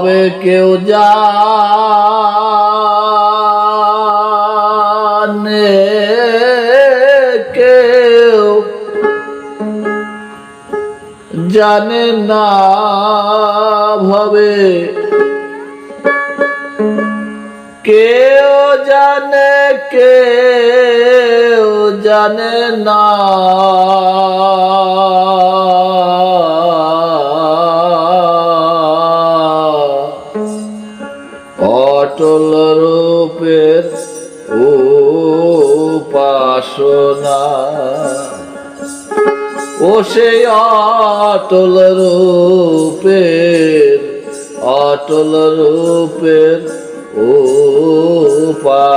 ভাবে কেউ জানে কেউ জানে না ভাবে। কেউ জানে কেউ জানে না। উপাসনা ও সেই অটল রূপের অটল রূপের উপাসনা।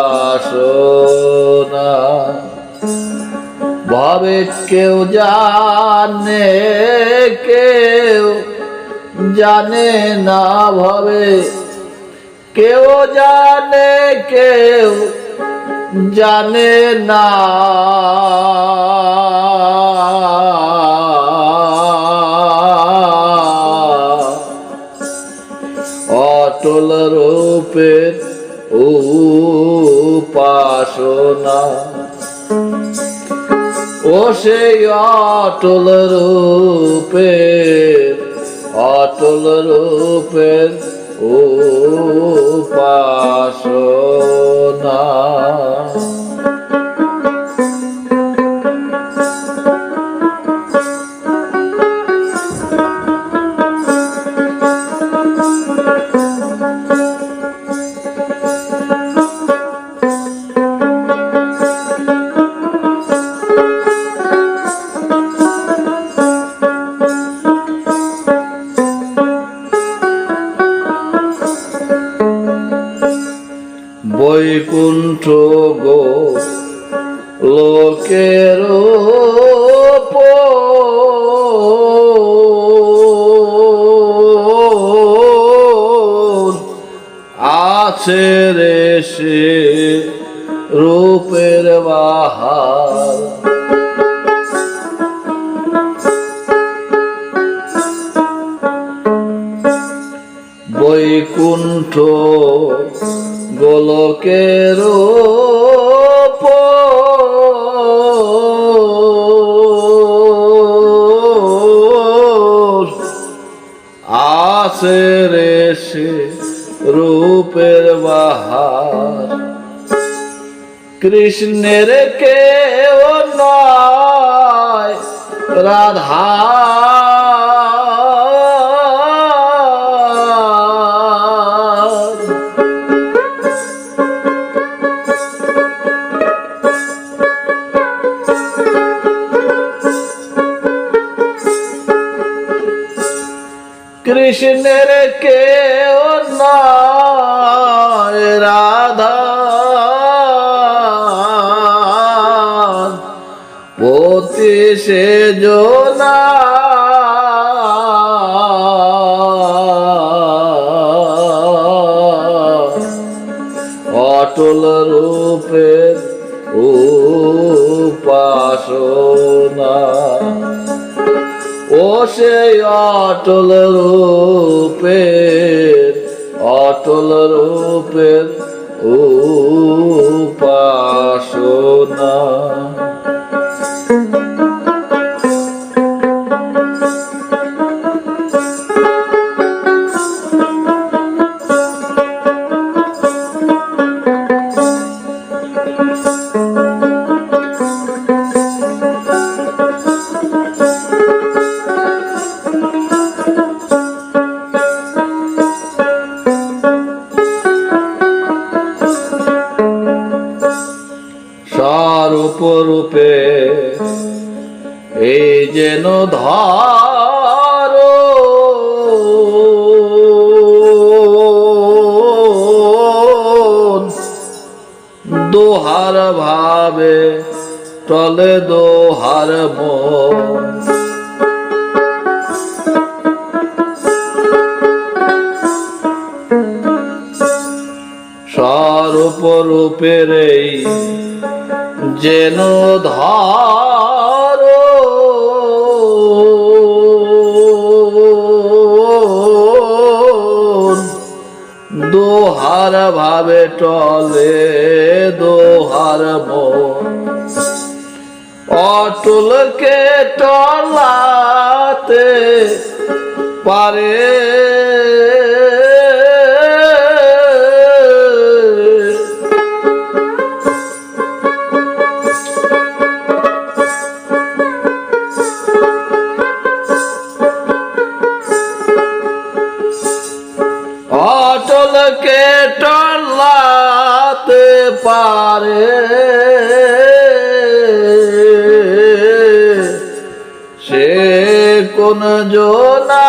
ভাবে কেউ জানে কেউ জানে না ভাবে। কেউ জানে, কেউ জানে না। অটল রূপের উপাসনা। ও সেই অটল রূপের অটল রূপের উপাসনা। বৈকুণ্ঠ গো লোকের আছে রে সে রূপের বাহার। বৈকুণ্ঠ ওপর আছে রে সে রূপের বাহার। কৃষ্ণের কেউ নয় রাধা কৃষ্ণের কেউ নয় রাধা। পতি সে জোনা অটল রূপের উপাসনা। সেই অটল রূপের অটল রূপের উপাসনা। রূপে এই যেন ধর। দোহার ভাবে টলে দোহার মন। স্বরূপ রূপের এই যেন ধর। তোমার ভাবে টলে দোহার অটুলকে টলাতে পারে। সে কোন জোনা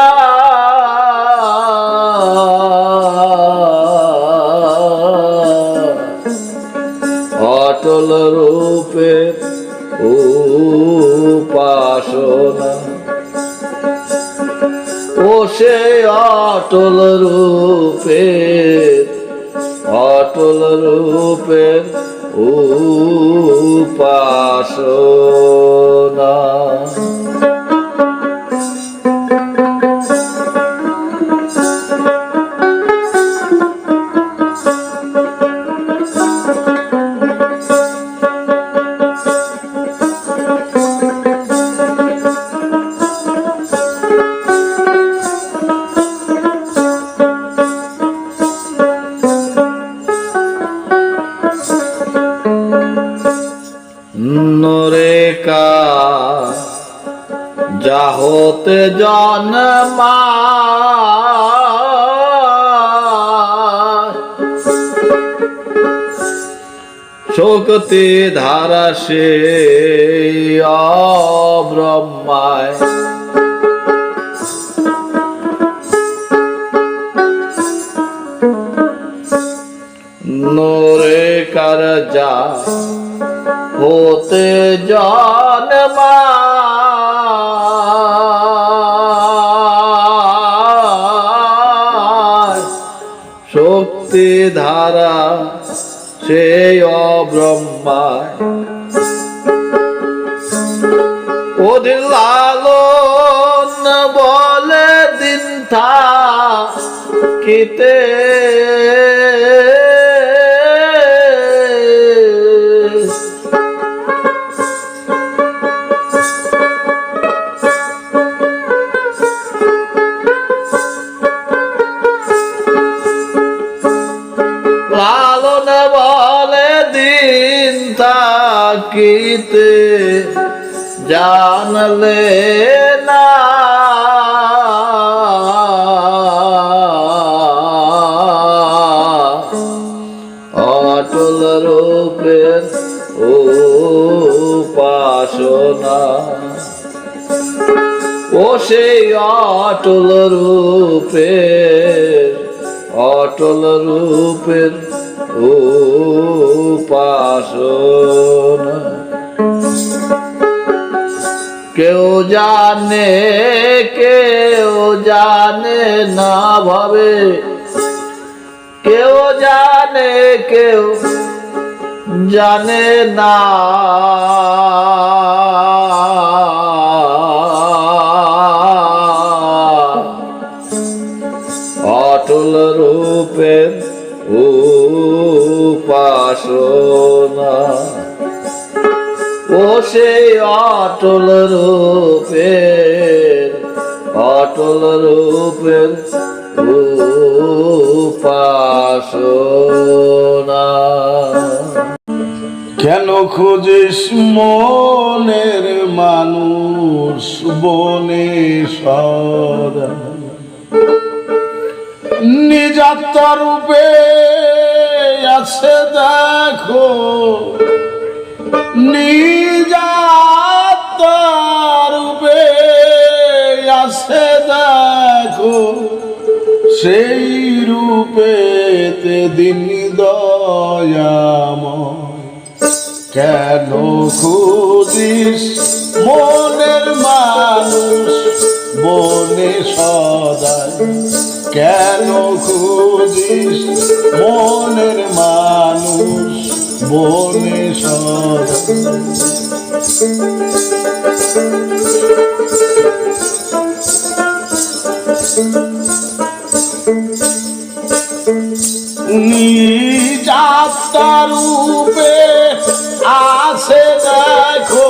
শোকতে ধারা সে অব্রহ্মায় নোরে কার যা হতে জন্মা শক্তি ধারা সে অব্রহ্মায়। ওদের লালন বলে দিন থা কিতে তাকিতে জানলে না। অটল রূপের উপাসনা। ও সেই অটল রূপের অটল রূপের জানে কেউ জানে না ভাবে। কেউ জানে কেউ জানে না। সেই অটল রূপের অটল রূপের উপাসনা। কেন খুঁজিস মনের মানুষ বনে সদা নিজাত্মা রূপে আছে দেখো নিজাত্মা রূপে আছে দেখো, সেই রূপেতে দিন দয়াময়। কেন খুঁজিস মনের মানুষ বনে সদায় কেন খুঁজিস মনের মানুষ মনে সদা যাত্রা রূপে আছে দেখো।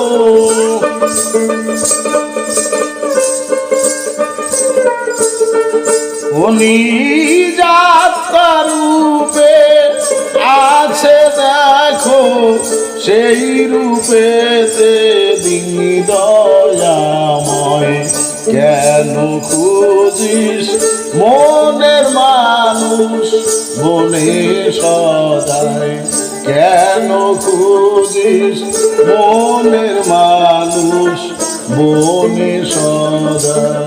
উনি সেই রূপেতে দিন দয়াময় কেন খুঁজিস? মনের মানুষ মনে সদায়। কেন খুঁজিস? মনের মানুষ মনে সদায়।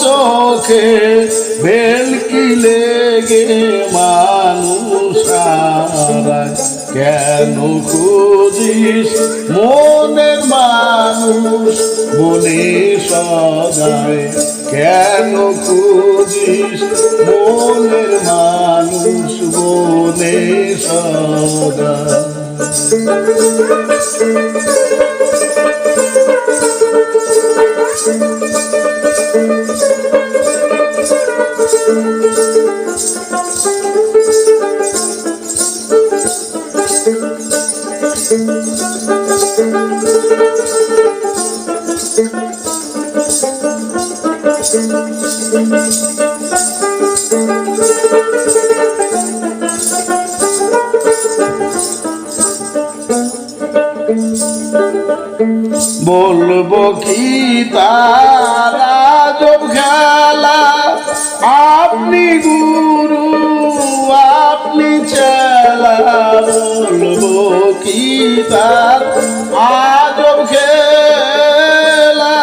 চোখে ভেলকি লেগে মানুষ। কেন খুঁজিস মনের মানুষ? বলে সদায় কেন খুঁজিস মনের মানুষ? বলে সদায় তার আজব খেলা।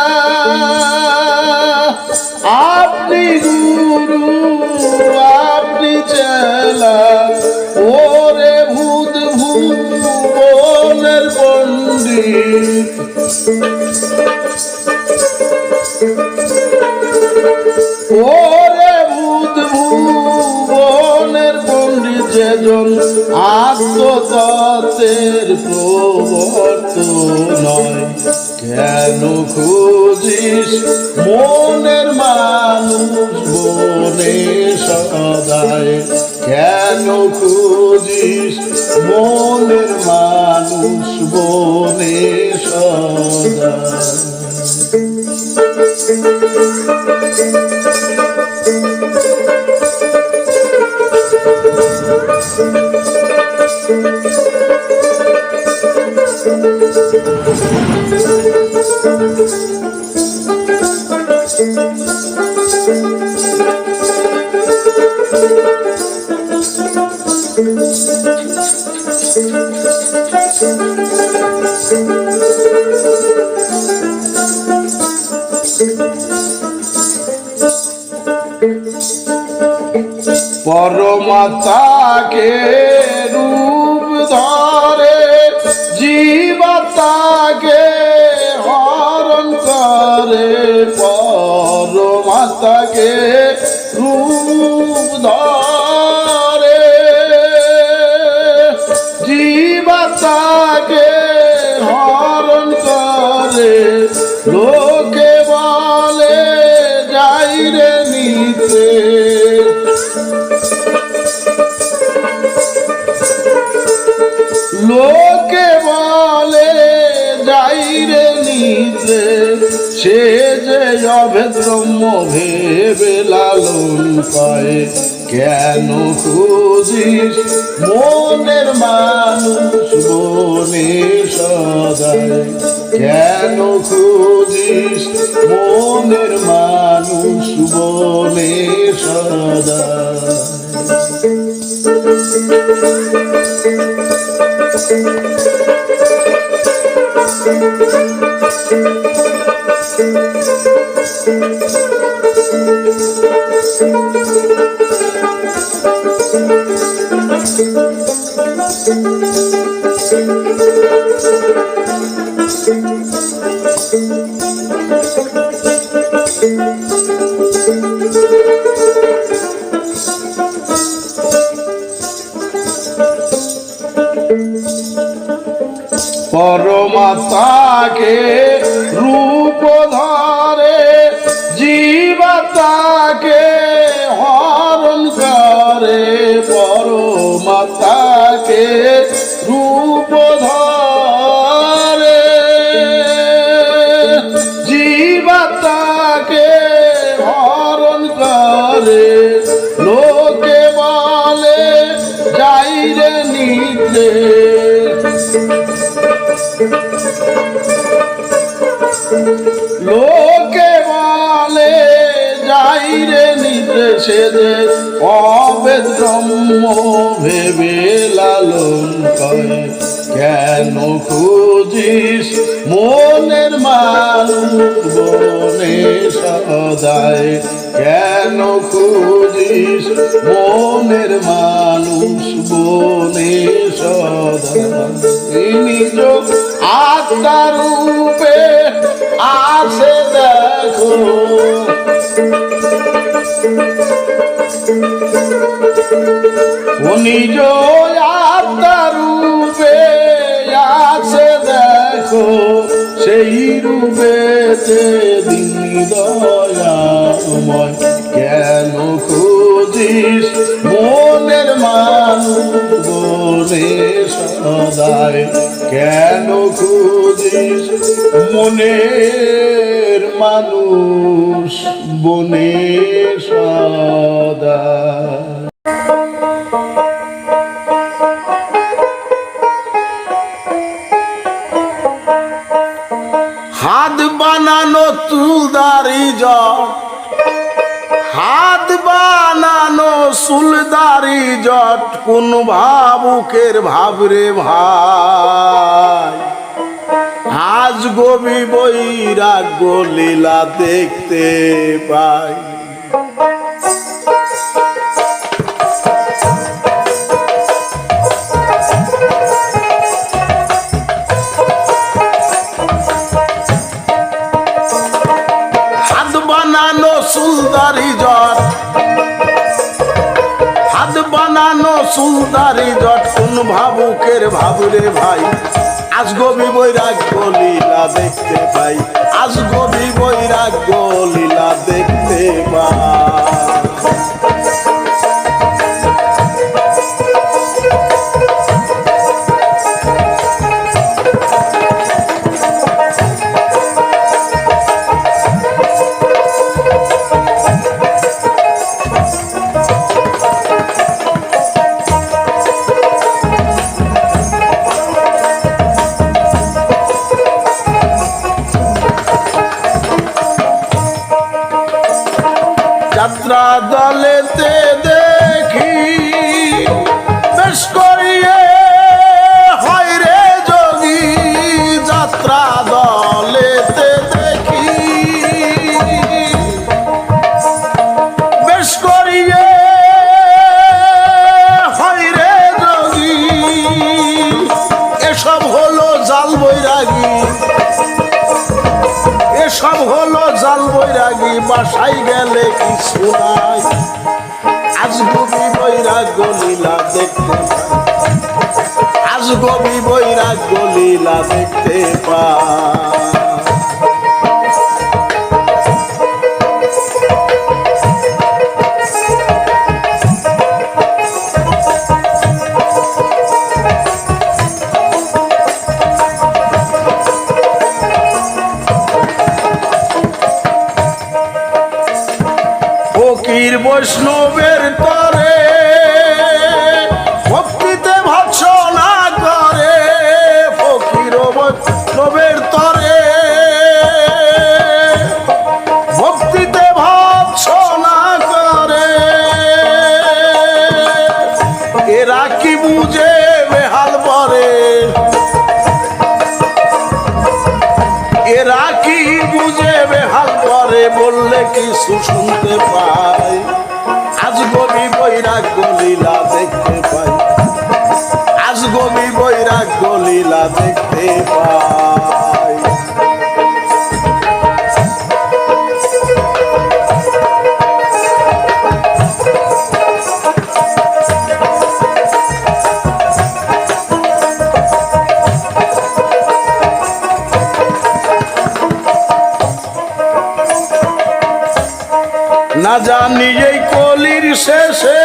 আপনি গুরু, আপনি চেলা। ওরে ভূত, ভুবনের পণ্ডিত। ওরে ভূত, ভুবনের পণ্ডিত যেজন আত্মতত্ত্বের প্রবর্ত নয় কেন খুঁজিস? মনের মানুষ বনে সদায়। কেন খুঁজিস? মনের মানুষ বনে সদায়। পরমাতাকে রূপ ধরে জীবতাকে হরণ করে। পরমাতাকে সে যে অভেদ্রম্য ভেবে লালন পায়, কেন খুঁজিস মনের মানুষ বনে সদায়? কেন খুঁজিস মনের মানুষ বনে সদায়? পরমাত্মাকে রূপ যাই রে নিতে সে যে ভেবে লালন করে। কেন খুঁজিস মনের মানুষ বনে সদায়? কেন খুঁজিস মনের মানুষ বনে সদায়? নিজ আত্মার রূপে আছে দেখো। নিজ রূপে আছে দেখো, সেই রূপেতে দিন দয়াময়। কেন খুঁজিস মনের মানুষ সদায়? কেন খুঁজিস মনের মানুষ বনে সদায় হাত বানানো তুলদারি জট হাত বানানো সুলদারি জট কোন ভাবুকের ভাবরে ভাই। আজ গবি বৈরাগ্য লীলা দেখতে পাই। সুলদারি জট। বানানো জট। কোন ভাবুকের ভাবরে ভাই। আজ গবি বৈরাগ্য লীলা দেখতে পাই। আজ গবি বৈরাগ্য লীলা দেখতে পাই। এসব হলো জাল বৈরাগী, বাসায় গেলে কিছু নাই। আজ গবি বৈরাগ্য লীলা দেখতে আজ গবি বৈরাগ্য লীলা দেখতে পাই। বৈষ্ণবের তরে, ভক্তিতে ভৎসনা করে, ফকির বৈষ্ণবের তরে। ভক্তিতে ভৎসনা করে, এরা কি বুঝে বেহাল পরে এরা কি বুঝে বেহাল করে বললে কিছু শুনতে বৈরাগ্য লীলা দেখতে না জানি এই কলির শেষে।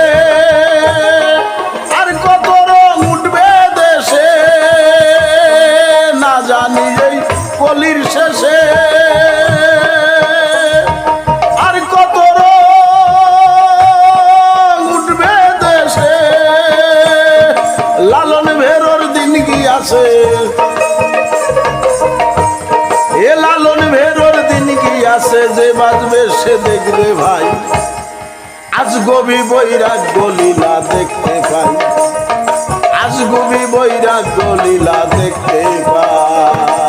আছে যে বাঁচবে সে দেখবে ভাই। আজ গবি বৈরাগ গলিলা দেখতে পাই। আজ গবি বৈরাগ গলিলা দেখতে পাই।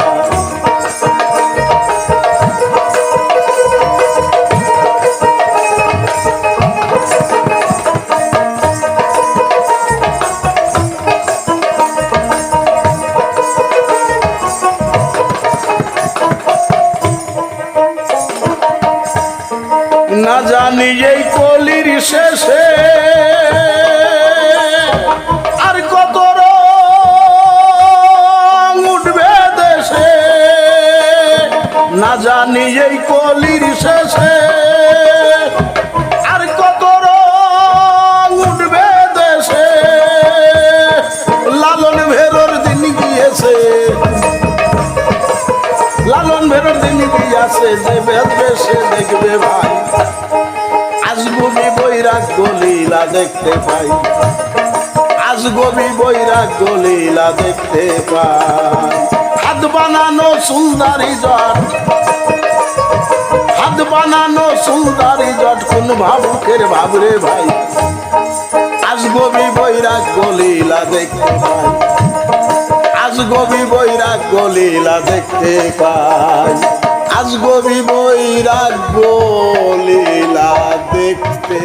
যে বেদবে সে দেখবে ভাই। আজ গবি বৈরাগ্য লীলা দেখতে পাই। আজ গবি বৈরাগ্য লীলা দেখতে পাই। হাত বানানো সুন্দরী জট। হাত বানানো সুন্দরী জট, কোন ভাবুকের ভাবরে ভাই? আজ গবি বৈরাগ্য লীলা দেখতে পাই। আজ গবি বৈরাগ্য লীলা দেখতে পাই। আজ গভীর বই রাখব লীলা দেখতে।